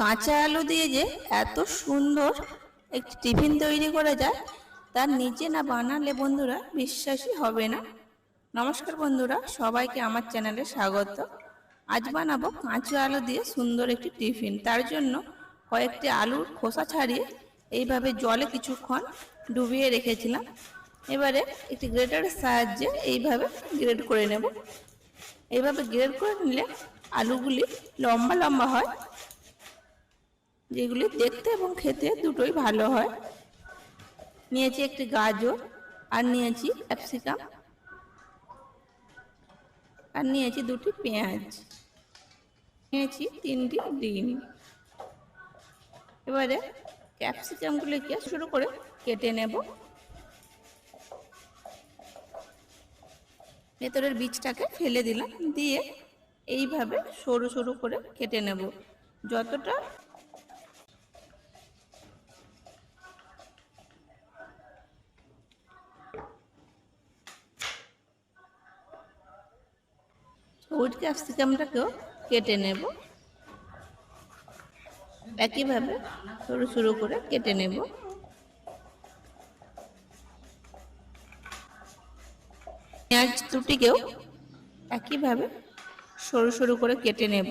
কাঁচা আলু দিয়ে যে এত সুন্দর একটি টিফিন তৈরি করা যায়, তার নিজে না বানালে বন্ধুরা বিশ্বাসই হবে না। নমস্কার বন্ধুরা, সবাইকে আমার চ্যানেলে স্বাগত। আজ বানাবো কাঁচা আলু দিয়ে সুন্দর একটি টিফিন। তার জন্য কয়েকটি আলুর খোসা ছাড়িয়ে এইভাবে জলে কিছুক্ষণ ডুবিয়ে রেখেছিলাম। এবারে একটি গ্রেটারের সাহায্যে এইভাবে গ্রেড করে নেব। এইভাবে গ্রেড করে নিলে আলুগুলি লম্বা লম্বা হয়। যেগুলি দেখতে এবং খেতে দুটোই ভালো হয়। নিয়েছি একটি গাজর আর নিয়েছি ক্যাপসিকাম। আর নিয়েছি দুটি পেঁয়াজ। নিয়েছি তিনটি ডিম। এবারে ক্যাপসিকামগুলিকে শুরু করে কেটে নেব। ভেতরের বীজটাকে ফেলে দিলাম। দিয়ে এইভাবে সরু সরু করে কেটে নেব। যতটা উইট ক্যাপসিকামটাকেও কেটে নেব। একইভাবে সরু সরু করে কেটে নেব। পেঁয়াজ দুটিকেও একইভাবে সরু সরু করে কেটে নেব।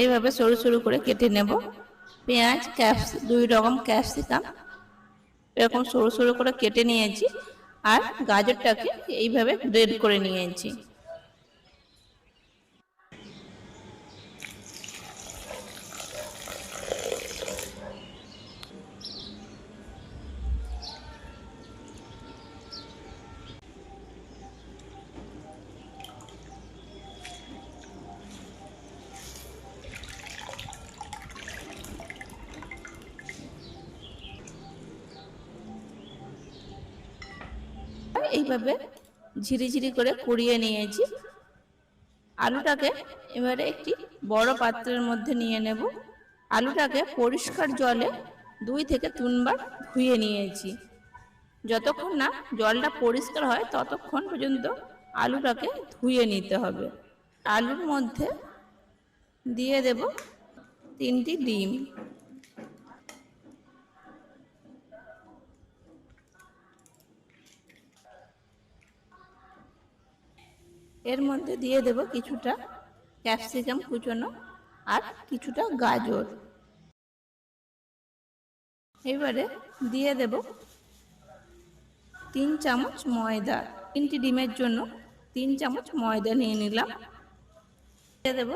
এইভাবে সরু সরু করে কেটে নেব। পেঁয়াজ, ক্যাপস, দুই রকম ক্যাপসিকাম এরকম সরু সরু করে কেটে নিয়েছি। আর গাজরটাকে এইভাবে ব্রেড করে নিয়েছি। এইভাবে ঝিরিঝিরি করে কুড়িয়ে নিয়েছি। আলুটাকে এবারে একটি বড় পাত্রের মধ্যে নিয়ে নেব। আলুটাকে পরিষ্কার জলে দুই থেকে তিনবার ধুয়ে নিয়েছি। যতক্ষণ না জলটা পরিষ্কার হয়, ততক্ষণ পর্যন্ত আলুটাকে ধুয়ে নিতে হবে। আলুর মধ্যে দিয়ে দেব তিনটি ডিম। এর মধ্যে দিয়ে দেব কিছুটা ক্যাপসিকাম কুচোনো আর কিছুটা গাজর। এবারে দিয়ে দেব তিন চামচ ময়দা। তিনটি ডিমের জন্য তিন চামচ ময়দা নিয়ে নিলাম। দিয়ে দেব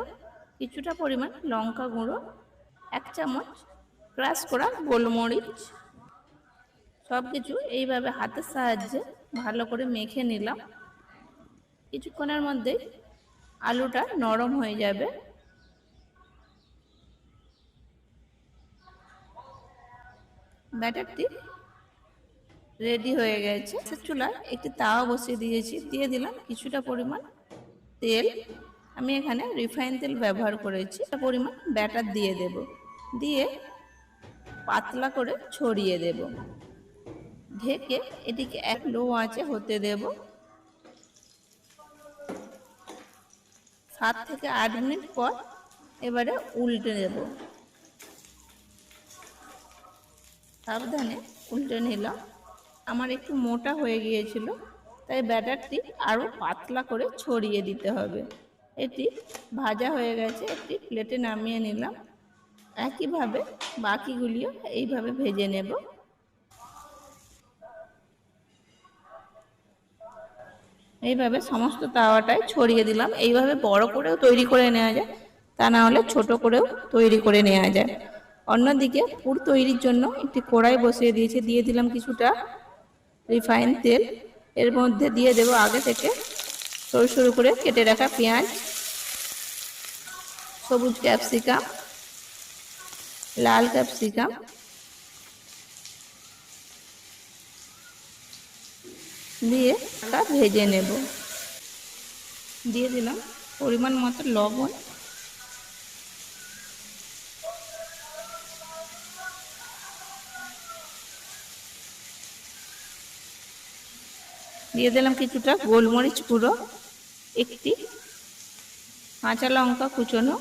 কিছুটা পরিমাণ লঙ্কা গুঁড়ো, এক চামচ ক্রাশ করা গোলমরিচ। সব কিছু এইভাবে হাতের সাহায্যে ভালো করে মেখে নিলাম। কিছুক্ষণের মধ্যে আলুটা নরম হয়ে যাবে। ব্যাটারটি রেডি হয়ে গেছে। চুলায় একটি তাওয়া বসিয়ে দিয়েছি। দিয়ে দিলাম কিছুটা পরিমাণ তেল। আমি এখানে রিফাইন তেল ব্যবহার করেছি। পরিমাণ ব্যাটার দিয়ে দেব। দিয়ে পাতলা করে ছড়িয়ে দেব। ঢেকে এটিকে এক লো আঁচে হতে দেবো। সাত থেকে আট মিনিট পর এবারে উল্টে দেব সাবধানে উল্টে নিলাম। আমার একটু মোটা হয়ে গিয়েছিল, তাই ব্যাটারটি আরও পাতলা করে ছড়িয়ে দিতে হবে। এটি ভাজা হয়ে গেছে, একটি প্লেটে নামিয়ে নিলাম। একইভাবে বাকিগুলিও এইভাবে ভেজে নেব। এইভাবে সমস্ত তাওয়াটায় ছড়িয়ে দিলাম। এইভাবে বড় করেও তৈরি করে নেওয়া যায়, তা না হলে ছোট করেও তৈরি করে নেওয়া যায়। অন্যদিকে পুর তৈরির জন্য একটি কড়াই বসিয়ে দিয়েছি, দিয়ে দিলাম কিছুটা রিফাইন তেল। এর মধ্যে দিয়ে দেব আগে থেকে সরু সরু করে কেটে রাখা পেঁয়াজ, সবুজ ক্যাপসিকাম, লাল ক্যাপসিকাম দিয়ে তা ভেজে নেব। দিয়ে দিলাম পরিমাণ মতো লবণ। দিয়ে দিলাম কিছুটা গোলমরিচ গুঁড়ো, একটি কাঁচা লঙ্কা কুচনো।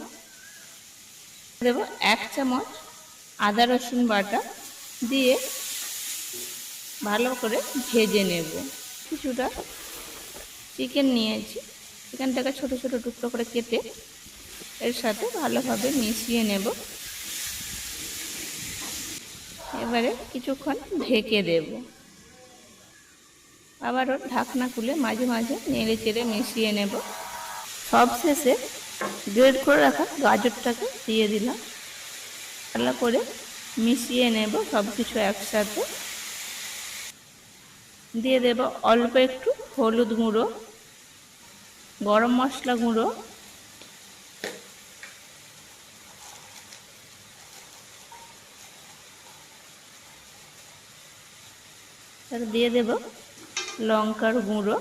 দেবো এক চামচ আদা রসুন বাটা দিয়ে ভালো করে ভেজে নেব। কিছুটা চিকেন নিয়েছি। চিকেনটাকে ছোট ছোট টুকরো করে কেটে এর সাথে ভালোভাবে মিশিয়ে নেব। এবারে কিছুক্ষণ ঢেকে দেব। আবারও ঢাকনা খুলে মাঝে মাঝে নেড়ে চেড়ে মিশিয়ে নেব। সব শেষে গ্রেড করে রাখা গাজরটাকে দিয়ে দিলাম। ভালো করে মিশিয়ে নেব সব কিছু একসাথে। দিয়ে দেব অল্প একটু হলুদ গুঁড়ো, গরম মশলা গুঁড়ো দিয়ে দেব লঙ্কার গুঁড়ো।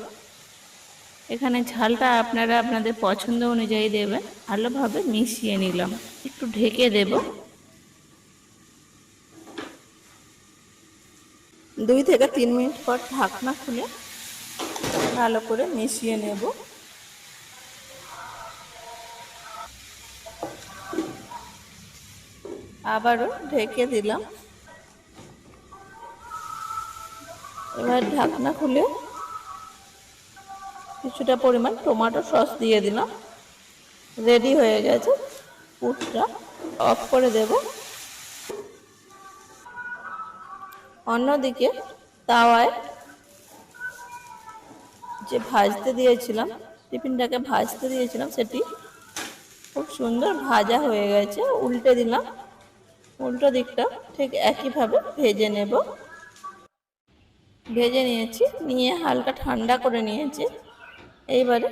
এখানে ঝালটা আপনারা আপনাদের পছন্দ অনুযায়ী দেবেন। ভালোভাবে মিশিয়ে নিলাম। একটু ঢেকে দেব। দুই থেকে তিন মিনিট পর ঢাকনা খুলে ভালো করে মিশিয়ে নেব। আবারও ঢেকে দিলাম। এবার ঢাকনা খুলে কিছুটা পরিমাণ টমেটো সস দিয়ে দিলাম। রেডি হয়ে গেছে। পুরটা অফ করে দেব। অন্যদিকে তাওয়ায় যে ভাজতে দিয়েছিলাম, টিফিনটাকে ভাজতে দিয়েছিলাম, সেটি খুব সুন্দর ভাজা হয়ে গেছে। উল্টে দিলাম। উল্টো দিকটা ঠিক একইভাবে ভেজে নেব। ভেজে নিয়েছি, নিয়ে হালকা ঠান্ডা করে নিয়েছি। এইবারে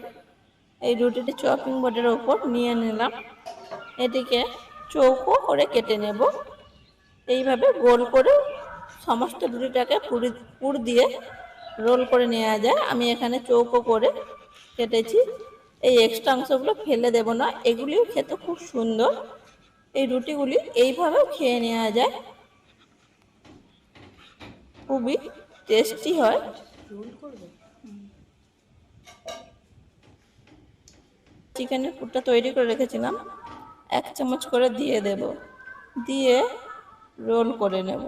এই রুটিটি চপিং বোর্ডের ওপর নিয়ে নিলাম। এটিকে চৌকো করে কেটে নেব। এইভাবে গোল করে সমস্ত রুটিটাকে পুরি পুর দিয়ে রোল করে নেওয়া যায়। আমি এখানে চৌকো করে কেটেছি। এই এক্সট্রা অংশগুলো ফেলে দেব না। এগুলিও খেতে খুব সুন্দর। এই রুটিগুলি এইভাবেও খেয়ে নেওয়া যায়। খুবই টেস্টি হয়। চিকেনের পুরটা তৈরি করে রেখেছিলাম। এক চামচ করে দিয়ে দেব। দিয়ে রোল করে নেব।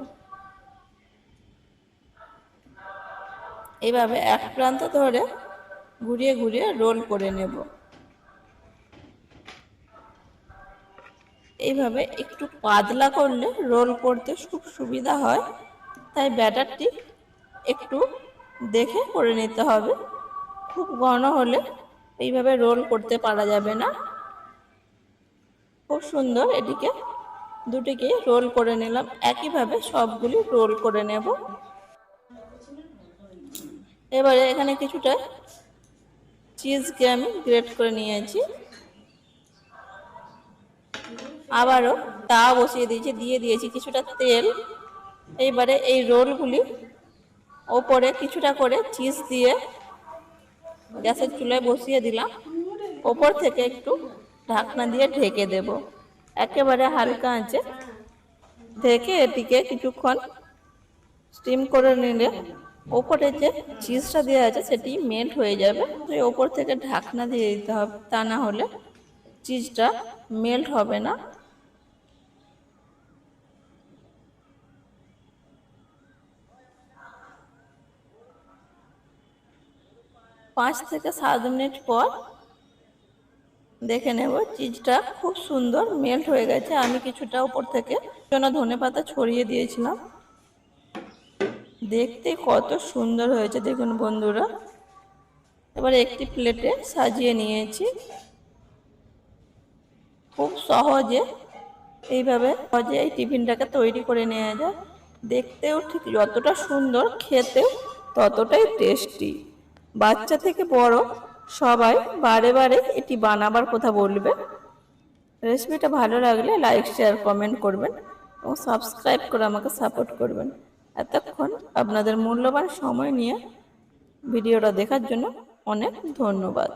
এইভাবে এক প্রান্ত ধরে ঘুরিয়ে ঘুরিয়ে রোল করে নেব। এইভাবে একটু পাতলা করলে রোল করতে খুব সুবিধা হয়, তাই ব্যাটারটি একটু দেখে করে নিতে হবে। খুব ঘন হলে এইভাবে রোল করতে পারা যাবে না। খুব সুন্দর এটিকে দুটিকে রোল করে নিলাম। একইভাবে সবগুলি রোল করে নেব। এবারে এখানে কিছুটা চিজকে আমি গ্রেট করে নিয়েছি। আবারও তা বসিয়ে দিয়েছি, দিয়ে দিয়েছি কিছুটা তেল। এইবারে এই রোলগুলি ওপরে কিছুটা করে চিজ দিয়ে গ্যাসের চুলায় বসিয়ে দিলাম। ওপর থেকে একটু ঢাকনা দিয়ে ঢেকে দেব। একেবারে হালকা আঁচে ঢেকে এটিকে কিছুক্ষণ স্টিম করে নিলে ওপরে যে চিজটা দেওয়া আছে, সেটি মেল্ট হয়ে যাবে। তো ওপর থেকে ঢাকনা দিয়ে দিতে হবে, তা না হলে চিজটা মেল্ট হবে না। পাঁচ থেকে সাত মিনিট পর দেখে নেব চিজটা খুব সুন্দর মেল্ট হয়ে গেছে। আমি কিছুটা ওপর থেকে ধনে পাতা ছড়িয়ে দিয়েছিলাম। দেখতে কত সুন্দর হয়েছে, দেখুন বন্ধুরা। এবার একটি প্লেটে সাজিয়ে নিয়েছি। খুব সহজে এইভাবে সহজে এই টিফিনটাকে তৈরি করে নেওয়া যায়। দেখতেও ঠিক যতটা সুন্দর, খেতেও ততটাই টেস্টি। বাচ্চা থেকে বড় সবাই বারে বারে এটি বানাবার কথা বলবে। রেসিপিটা ভালো লাগলে লাইক, শেয়ার, কমেন্ট করবেন এবং সাবস্ক্রাইব করে আমাকে সাপোর্ট করবেন। এতক্ষণ আপনাদের মূল্যবান সময় নিয়ে ভিডিওটা দেখার জন্য অনেক ধন্যবাদ।